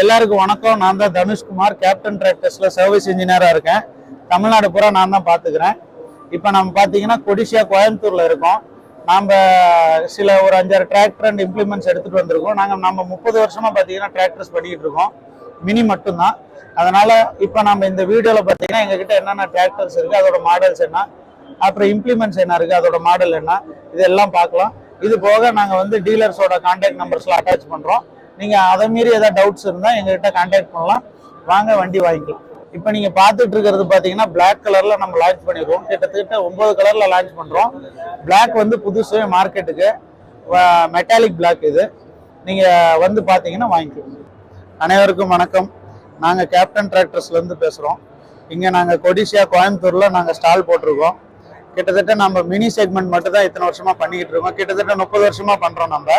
எல்லாருக்கும் வணக்கம். நான் தான் தனுஷ்குமார் கேப்டன் டிராக்டர்ஸில் சர்வீஸ் இன்ஜினியராக இருக்கேன். தமிழ்நாடு பூரா நான் தான் பார்த்துக்கிறேன் இப்போ நம்ம பார்த்தீங்கன்னா கொடிசியா கோயம்புத்தூரில் இருக்கோம். நாம் சில ஒரு அஞ்சாறு டிராக்டர் அண்ட் இம்ப்ளிமெண்ட்ஸ் எடுத்துகிட்டு வந்திருக்கோம். நாங்கள் நம்ம முப்பது வருஷமாக பார்த்தீங்கன்னா டிராக்டர்ஸ் பண்ணிக்கிட்டு இருக்கோம். மினி மட்டும்தான். அதனால் இப்போ நம்ம இந்த வீடியோவில் பார்த்தீங்கன்னா எங்ககிட்ட என்னென்ன டிராக்டர்ஸ் இருக்குது அதோட மாடல்ஸ் என்ன அப்புறம் இம்ப்ளிமெண்ட்ஸ் என்ன இருக்குது அதோட மாடல் என்ன இதெல்லாம் பார்க்கலாம் இது போக நாங்கள் வந்து டீலர்ஸோட கான்டாக்ட் நம்பர்ஸ்லாம் அட்டாச் பண்ணுறோம் நீங்கள் அதை மீறி ஏதாவது டவுட்ஸ் இருந்தால் எங்ககிட்ட கான்டாக்ட் பண்ணலாம். வாங்க வண்டி வாங்கிக்கலாம். இப்போ நீங்கள் பார்த்துட்டு இருக்கிறது பார்த்தீங்கன்னா பிளாக் கலரில் நம்ம லான்ச் பண்ணிடுவோம் கிட்டத்தட்ட ஒம்பது கலரில் லான்ச் பண்ணுறோம் பிளாக் வந்து புதுசு மார்க்கெட்டுக்கு மெட்டாலிக் பிளாக் இது. நீங்கள் வந்து பார்த்தீங்கன்னா வாங்கிக்கோங்க அனைவருக்கும் வணக்கம். நாங்கள் கேப்டன் டிராக்டர்ஸ்லேருந்து பேசுகிறோம் இங்கே நாங்கள் கொடிசியா கோயம்புத்தூரில் நாங்கள் ஸ்டால் போட்டிருக்கோம். கிட்டத்தட்ட நம்ம மினி செக்மெண்ட் மட்டும் தான் இத்தனை வருஷமா பண்ணிக்கிட்டு இருக்கோம். கிட்டத்தட்ட முப்பது வருஷமாக பண்ணுறோம் நம்ம.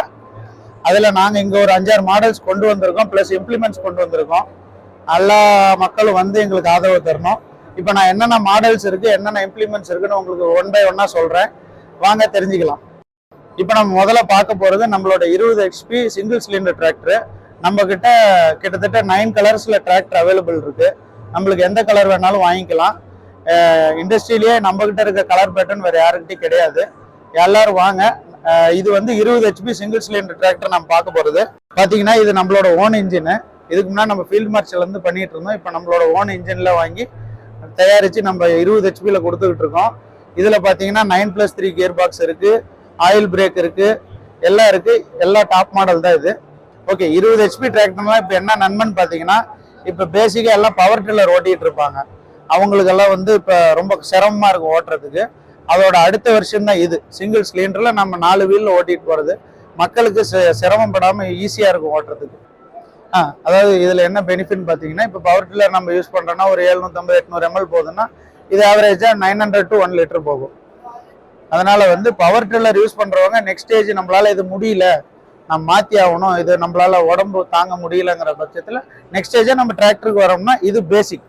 அதில் நாங்கள் இங்கே ஒரு அஞ்சாறு மாடல்ஸ் கொண்டு வந்திருக்கோம் ப்ளஸ் இம்ப்ளிமெண்ட்ஸ் கொண்டு வந்திருக்கோம். எல்லா மக்களும் வந்து எங்களுக்கு ஆதரவு தரணும். இப்போ நான் என்னென்ன மாடல்ஸ் இருக்குது என்னென்ன இம்ப்ளிமெண்ட்ஸ் இருக்குன்னு உங்களுக்கு ஒன் பை ஒன்னாக சொல்கிறேன் வாங்க தெரிஞ்சுக்கலாம். இப்போ நம்ம முதல்ல பார்க்க போகிறது நம்மளோட இருபது ஹெச்பி சிங்கிள் சிலிண்டர் டிராக்டரு நம்மக்கிட்ட கிட்டத்தட்ட நைன் கலர்ஸில் டிராக்டர் அவைலபிள் இருக்குது நம்மளுக்கு எந்த கலர் வேணாலும் வாங்கிக்கலாம். இண்டஸ்ட்ரியிலேயே நம்ம இருக்க கலர் பேட்டர்ன் வேறு யாருக்கிட்டையும் கிடையாது. எல்லோரும் வாங்க இது வந்து இருபது ஹெச்பி சிங்கிள் சிலிண்டர் டிராக்டர் நம்ம பார்க்க போறது. பாத்தீங்கன்னா இது நம்மளோட ஓன் இன்ஜின் இதுக்கு முன்னாடி நம்ம ஃபீல்ட் மார்ச்சல் இருந்து பண்ணிட்டு இருந்தோம். இப்போ நம்மளோட ஓன் இன்ஜின்ல வாங்கி தயாரிச்சு நம்ம இருபது ஹெச்பியில் கொடுத்துக்கிட்டு இருக்கோம். இதில் பார்த்தீங்கன்னா nine plus three gear box இருக்கு. ஆயில் பிரேக் இருக்கு. எல்லாம் இருக்கு. எல்லாம் டாப் மாடல் தான் இது. ஓகே இருபது ஹெச்பி டிராக்டர்லாம் இப்போ என்ன நன்மைன்னு பார்த்தீங்கன்னா இப்போ பேசிக்காக எல்லாம் பவர் டில்லர் ஓட்டிகிட்டு இருப்பாங்க. அவங்களுக்கெல்லாம் வந்து இப்போ ரொம்ப சிரமமாக இருக்கும் ஓட்டுறதுக்கு. அதோட அடுத்த வருஷம் தான் இது. சிங்கிள் சிலிண்டரில் நம்ம நாலு வீலில் ஓட்டிட்டு போகிறது மக்களுக்கு சிரமம் படாமல் ஈஸியாக இருக்கும் ஓட்டுறதுக்கு. ஆ அதாவது இதில் என்ன பெனிஃபிட் பார்த்தீங்கன்னா இப்போ பவர் டில்லர் நம்ம யூஸ் பண்ணுறோன்னா ஒரு எழுநூத்தம்பது எட்நூறு எம்எல் போகுதுன்னா இது ஆவரேஜாக nine hundred to one litre போகும். அதனால் வந்து பவர் டில்லர் யூஸ் பண்ணுறவங்க நெக்ஸ்ட் ஸ்டேஜ் நம்மளால் இது முடியல நம்ம மாற்றி ஆகணும் இது நம்மளால உடம்பு தாங்க முடியலங்கிற பட்சத்தில் நெக்ஸ்ட் ஸ்டேஜாக நம்ம டிராக்டருக்கு வரோம்னா இது பேசிக்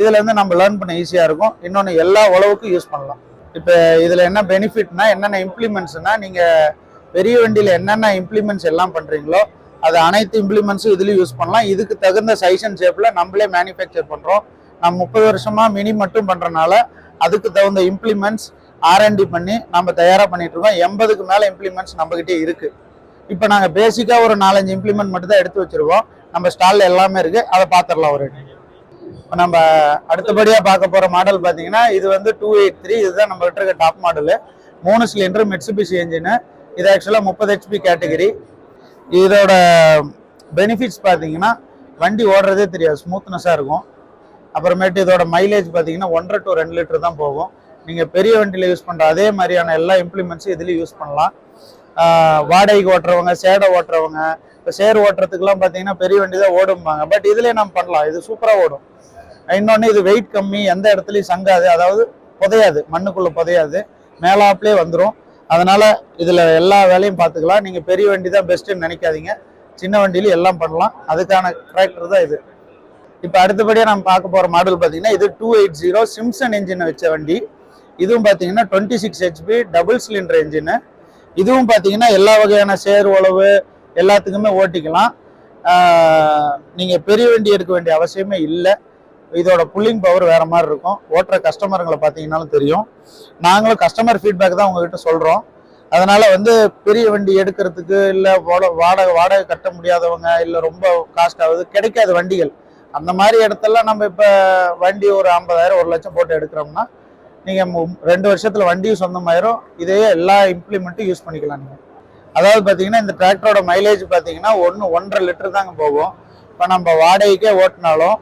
இதில் வந்து நம்ம லேர்ன் பண்ண ஈஸியாக இருக்கும். இன்னொன்று எல்லா உழவுக்கும் யூஸ் பண்ணலாம். இப்போ இதில் என்ன பெனிஃபிட்னா என்னென்ன இம்ப்ளிமெண்ட்ஸ்னா நீங்கள் பெரிய வண்டியில் என்னென்ன இம்ப்ளிமெண்ட்ஸ் எல்லாம் பண்ணுறீங்களோ அது அனைத்து இம்ப்ளிமெண்ட்ஸும் இதுலேயும் யூஸ் பண்ணலாம். இதுக்கு தகுந்த சைஸ் அண்ட் ஷேப்பில் நம்மளே மேனுஃபேக்சர் பண்ணுறோம் நம்ம முப்பது வருஷமாக மினி மட்டும் பண்ணுறனால அதுக்கு தகுந்த இம்ப்ளிமெண்ட்ஸ் ஆர்என்டி பண்ணி நம்ம தயாராக பண்ணிட்டு இருக்கோம் எண்பதுக்கு மேலே இம்ப்ளிமெண்ட்ஸ் நம்மக்கிட்டே இருக்குது இப்போ நாங்கள் பேசிக்காக ஒரு நாலஞ்சு இம்ப்ளிமெண்ட் மட்டும் தான் எடுத்து வச்சிருக்கோம். நம்ம ஸ்டாலில் எல்லாமே இருக்குது அதை பார்த்துடலாம் ஒரு இப்போ நம்ம அடுத்தபடியாக பார்க்க போகிற மாடல் பார்த்தீங்கன்னா இது வந்து டூ எயிட் த்ரீ இதுதான் நம்ம இருக்க டாப் மாடலு மூணு சிலிண்டர் மிட்சுபிஷி என்ஜினு இது ஆக்சுவலாக முப்பது ஹெச்பி கேட்டகரி இதோட பெனிஃபிட்ஸ் பார்த்தீங்கன்னா வண்டி ஓடுறதே தெரியாது. ஸ்மூத்னஸாக இருக்கும். அப்புறமேட்டு இதோட மைலேஜ் பார்த்தீங்கன்னா ஒன்றரை டு ரெண்டு லிட்டர் தான் போகும். நீங்கள் பெரிய வண்டியில் யூஸ் பண்ணுற அதே மாதிரியான எல்லா இம்ப்ளிமெண்ட்ஸும் இதுலேயும் யூஸ் பண்ணலாம். வாடகைக்கு ஓட்டுறவங்க சேடை ஓட்டுறவங்க இப்போ சேர் ஓட்டுறதுக்குலாம் பார்த்தீங்கன்னா பெரிய வண்டி தான் ஓடும்பாங்க. பட் இதுலேயே நம்ம பண்ணலாம். இது சூப்பராக ஓடும். இன்னொன்று இது வெயிட் கம்மி எந்த இடத்துலையும் சங்காது. அதாவது புதையாது மண்ணுக்குள்ளே புதையாது. மேலாப்லேயே வந்துடும் அதனால் இதில் எல்லா வேலையும் பார்த்துக்கலாம் நீங்கள் பெரிய வண்டி தான் பெஸ்ட்டுன்னு நினைக்காதீங்க. சின்ன வண்டியிலும் எல்லாம் பண்ணலாம். அதுக்கான டிராக்டர் தான் இது. இப்போ அடுத்தபடியாக நம்ம பார்க்க போகிற மாடல் பார்த்தீங்கன்னா இது டூ எயிட் ஜீரோ சிம்சன் என்ஜினை வச்ச வண்டி. இதுவும் பார்த்தீங்கன்னா twenty six HP double cylinder engine இதுவும் பார்த்தீங்கன்னா எல்லா வகையான சேர் உழவு எல்லாத்துக்குமே ஓட்டிக்கலாம். நீங்கள் பெரிய வண்டி எடுக்க வேண்டிய அவசியமே இல்லை. இதோட புல்லிங் பவர் வேற மாதிரி இருக்கும். ஓட்டுற கஸ்டமருங்களை பார்த்தீங்கன்னாலும் தெரியும். நாங்களும் கஸ்டமர் ஃபீட்பேக் தான் உங்ககிட்ட சொல்கிறோம் அதனால வந்து பெரிய வண்டி எடுக்கிறதுக்கு இல்லை வாடகை வாடகை கட்ட முடியாதவங்க இல்லை ரொம்ப காஸ்ட் ஆகுது கிடைக்காது வண்டிகள். அந்த மாதிரி இடத்தெல்லாம் நம்ம இப்போ வண்டி ஒரு ஐம்பதாயிரம் ஒரு லட்சம் போட்டு எடுக்கிறோம்னா நீங்கள் ரெண்டு வருஷத்தில் வண்டியும் சொந்தமாயிரும். இதையே எல்லா இம்ப்ளிமெண்ட்டும் யூஸ் பண்ணிக்கலாம் நீங்கள் அதாவது பார்த்தீங்கன்னா இந்த டிராக்டரோட மைலேஜ் பார்த்தீங்கன்னா ஒன்று ஒன்றரை லிட்டர் தாங்க போகும். இப்போ நம்ம வாடகைக்கே ஓட்டினாலும்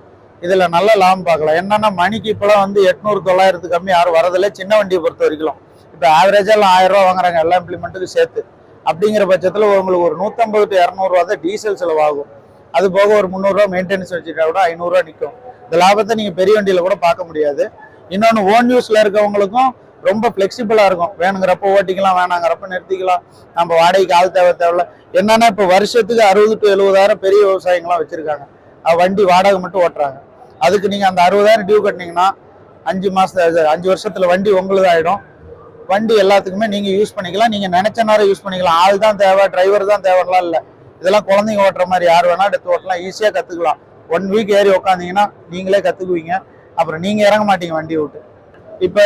இதில் நல்ல லாபம் பார்க்கலாம். என்னென்னா மணிக்கு இப்போலாம் வந்து எட்நூறு தொள்ளாயிரத்துக்கு கம்மி யாரும் வரதில்லை. சின்ன வண்டியை பொறுத்த வரைக்கும். இப்போ ஆவரேஜாக எல்லாம் ஆயிரம் ரூபா வாங்குறாங்க. எல்லா இம்ப்ளிமெண்ட்டுக்கும் சேர்த்து. அப்படிங்கிற பட்சத்தில் உங்களுக்கு ஒரு நூற்றம்பது டு இரநூறுவா தான் டீசல் செலவாகும். அது போக ஒரு முந்நூறுரூவா மெயின்டெனன்ஸ் வச்சுட்டா கூட ஐநூறுரூவா நிற்கும் இந்த லாபத்தை நீங்கள் பெரிய வண்டியில் கூட பார்க்க முடியாது. இன்னொன்று ஓன் யூஸில் இருக்கவங்களுக்கும் ரொம்ப ஃப்ளெக்சிபிளாக இருக்கும். வேணுங்கிறப்ப ஓட்டிக்கலாம் வேணாங்கிறப்ப நிறுத்திக்கலாம். நம்ம வாடகைக்கு ஆள் தேவை தேவையில்ல. என்னன்னா இப்போ வருஷத்துக்கு அறுபது டு எழுபதாயிரம் பெரிய விவசாயிங்களாம் வச்சுருக்காங்க. வண்டி வாடகை மட்டும் ஓட்டுறாங்க. அதுக்கு நீங்கள் அந்த அறுபதாயிரம் டியூ கட்டினீங்கன்னா அஞ்சு மாதத்து அஞ்சு வருஷத்தில் வண்டி உங்களுது ஆகிடும் வண்டி எல்லாத்துக்குமே நீங்கள் யூஸ் பண்ணிக்கலாம். நீங்கள் நினச்ச நேரம் யூஸ் பண்ணிக்கலாம். ஆள் தான் தேவை டிரைவர் தான் தேவைலாம் இல்லை. இதெல்லாம் குழந்தைங்க ஓட்டுற மாதிரி யார் வேணால் எடுத்து ஓட்டலாம். ஈஸியாக கற்றுக்கலாம் ஒன் வீக் ஏறி உக்காந்தீங்கன்னா நீங்களே கற்றுக்குவீங்க அப்புறம் நீங்கள் இறங்க மாட்டீங்க வண்டி விட்டு. இப்போ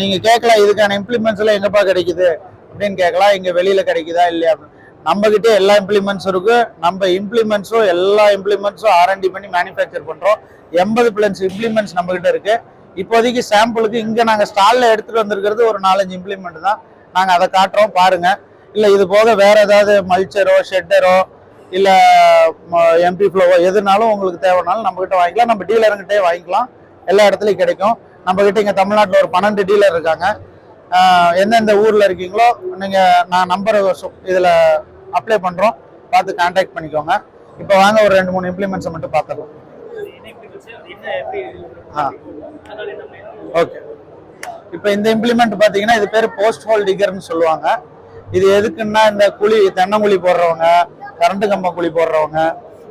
நீங்கள் கேட்கலாம் இதுக்கான இம்ப்ளிமெண்ட்ஸ் எல்லாம் எங்கப்பா கிடைக்குது? அப்படின்னு கேட்கலாம். இங்கே வெளியில் கிடைக்குதா இல்லையா? அப்படின்னு நம்மக்கிட்டே எல்லா இம்ப்ளிமெண்ட்ஸும் இருக்கு. நம்ம இம்ப்ளிமெண்ட்ஸும் எல்லா இம்ப்ளிமெண்ட்ஸும் ஆர்என்டி பண்ணி மேனுஃபேக்சர் பண்ணுறோம் எண்பது பிளன்ஸ் இம்ப்ளிமெண்ட்ஸ் நம்மகிட்ட இருக்கு. இப்போதைக்கு சாம்பிளுக்கு இங்கே நாங்கள் ஸ்டாலில் எடுத்துகிட்டு வந்திருக்கிறது ஒரு நாலஞ்சு இம்ப்ளிமெண்ட் தான். நாங்கள் அதை காட்டுறோம் பாருங்கள் இல்லை இது போக வேறு ஏதாவது மல்ச்சரோ ஷெட்டரோ இல்லை எம்பி ஃப்ளோவோ எதுனாலும் உங்களுக்கு தேவைனாலும் நம்மக்கிட்ட வாங்கிக்கலாம். நம்ம டீலருங்கிட்டே வாங்கிக்கலாம். எல்லா இடத்துலையும் கிடைக்கும். நம்ம இங்கே தமிழ்நாட்டில் ஒரு பன்னெண்டு டீலர் இருக்காங்க. எந்தெந்த ஊரில் இருக்கீங்களோ நீங்கள் நான் நம்பரை இதில் அப்ளை பண்ணுறோம் பார்த்து கான்டாக்ட் பண்ணிக்கோங்க. இப்போ வாங்க ஒரு ரெண்டு மூணு இம்ப்ளிமெண்ட்ஸை மட்டும் பார்த்துக்கலாம் ஆ. ஓகே இப்போ இந்த இம்ப்ளிமெண்ட் பார்த்தீங்கன்னா இது பேர் போஸ்ட் ஹோல் டிகர்னு சொல்லுவாங்க. இது எதுக்குன்னா இந்த குழி தென்னங்குழி போடுறவங்க கரண்ட் கம்பம் குழி போடுறவங்க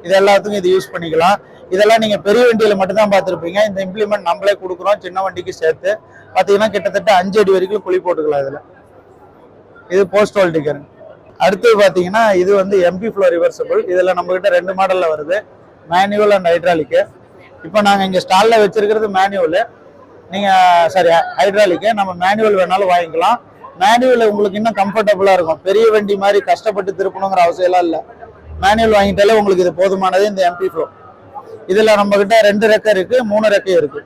இது எல்லாத்துக்கும் இது யூஸ் பண்ணிக்கலாம். இதெல்லாம் நீங்க பெரிய வண்டியில மட்டும் தான் பார்த்துருப்பீங்க. இந்த இம்ப்ளிமெண்ட் நம்மளே கொடுக்குறோம். சின்ன வண்டிக்கு சேர்த்து. பார்த்தீங்கன்னா கிட்டத்தட்ட அஞ்சு அடி வரைக்கும் குழி போட்டுக்கலாம் இதுல. இது போஸ்ட் ஹோல் டிகர் அடுத்தது பார்த்தீங்கன்னா இது வந்து எம்பி ஃப்ளோ ரிவர்சபிள் இதில் நம்ம கிட்ட ரெண்டு மாடலில் வருது. மேனுவல் அண்ட் ஹைட்ராலிக்கு இப்போ நாங்கள் இங்கே ஸ்டாலில் வச்சிருக்கிறது மேனுவல் நீங்கள் சாரி ஹைட்ராலிக்கு நம்ம மேனுவல் வேணாலும் வாங்கிக்கலாம். மேனுவல் உங்களுக்கு இன்னும் கம்ஃபர்டபுளாக இருக்கும். பெரிய வண்டி மாதிரி கஷ்டப்பட்டு திருப்பணுங்கிற அவசியம்லாம் இல்லை. மேனுவல் வாங்கிட்டாலே உங்களுக்கு இது போதுமானது இந்த எம்பி ஃப்ளோ இதில் நம்ம கிட்ட ரெண்டு ரெக்கை இருக்கு மூணு ரெக்கை இருக்கு.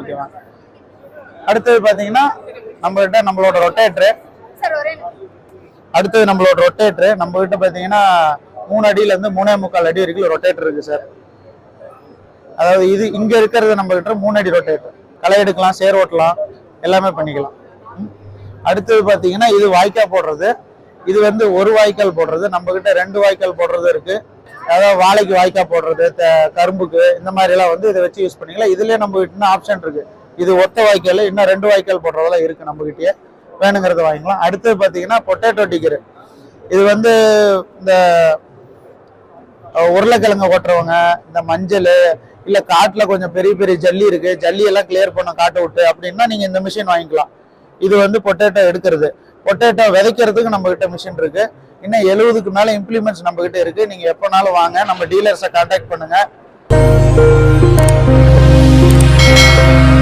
ஓகேவா அடுத்தது பார்த்தீங்கன்னா நம்ம கிட்ட நம்மளோட ஒரே அடுத்தது நம்மளோட ரொட்டேட்டரு நம்ம கிட்ட பாத்தீங்கன்னா மூணு அடியில இருந்து மூணே முக்கால் அடி வரைக்கும் ரொட்டேட்டர் இருக்கு சார். அதாவது இது இங்க இருக்கிறது நம்ம கிட்ட மூணு அடி ரொட்டேட்டர் களை எடுக்கலாம் சேர் ஓட்டலாம் எல்லாமே பண்ணிக்கலாம். அடுத்தது பார்த்தீங்கன்னா இது வாய்க்கால் போடுறது. இது வந்து ஒரு வாய்க்கால் போடுறது நம்ம கிட்ட ரெண்டு வாய்க்கால் போடுறது இருக்கு. அதாவது வாழைக்கு வாய்க்கால் போடுறது த- கரும்புக்கு இந்த மாதிரி எல்லாம் வந்து இதை வச்சு யூஸ் பண்ணிக்கலாம். இதுலயே நம்ம கிட்ட இன்னும் ஆப்ஷன் இருக்கு. இது ஒத்த வாய்க்கால் இன்னும் ரெண்டு வாய்க்கால் போடுறதெல்லாம் இருக்கு நம்ம கிட்டயே வேணுங்கிறத வாங்கிக்கலாம். அடுத்தது பார்த்தீங்கன்னா பொட்டேட்டோ டிக்கரு இது வந்து இந்த உருளைக்கிழங்கு ஓட்டுறவங்க இந்த மஞ்சள் இல்ல காட்டுல கொஞ்சம் பெரிய பெரிய ஜல்லி இருக்கு ஜல்லி எல்லாம் கிளியர் பண்ண காட்ட விட்டு அப்படின்னா நீங்க இந்த மிஷின் வாங்கிக்கலாம். இது வந்து பொட்டேட்டோ எடுக்கிறது. பொட்டேட்டோ விதைக்கிறதுக்கு நம்ம கிட்ட மிஷின் இருக்கு. இன்னும் எழுபதுக்கு மேல இம்ப்ளிமெண்ட்ஸ் நம்ம கிட்ட இருக்கு. நீங்க எப்பனாலும் வாங்க நம்ம டீலர்ஸை கான்டாக்ட் பண்ணுங்க.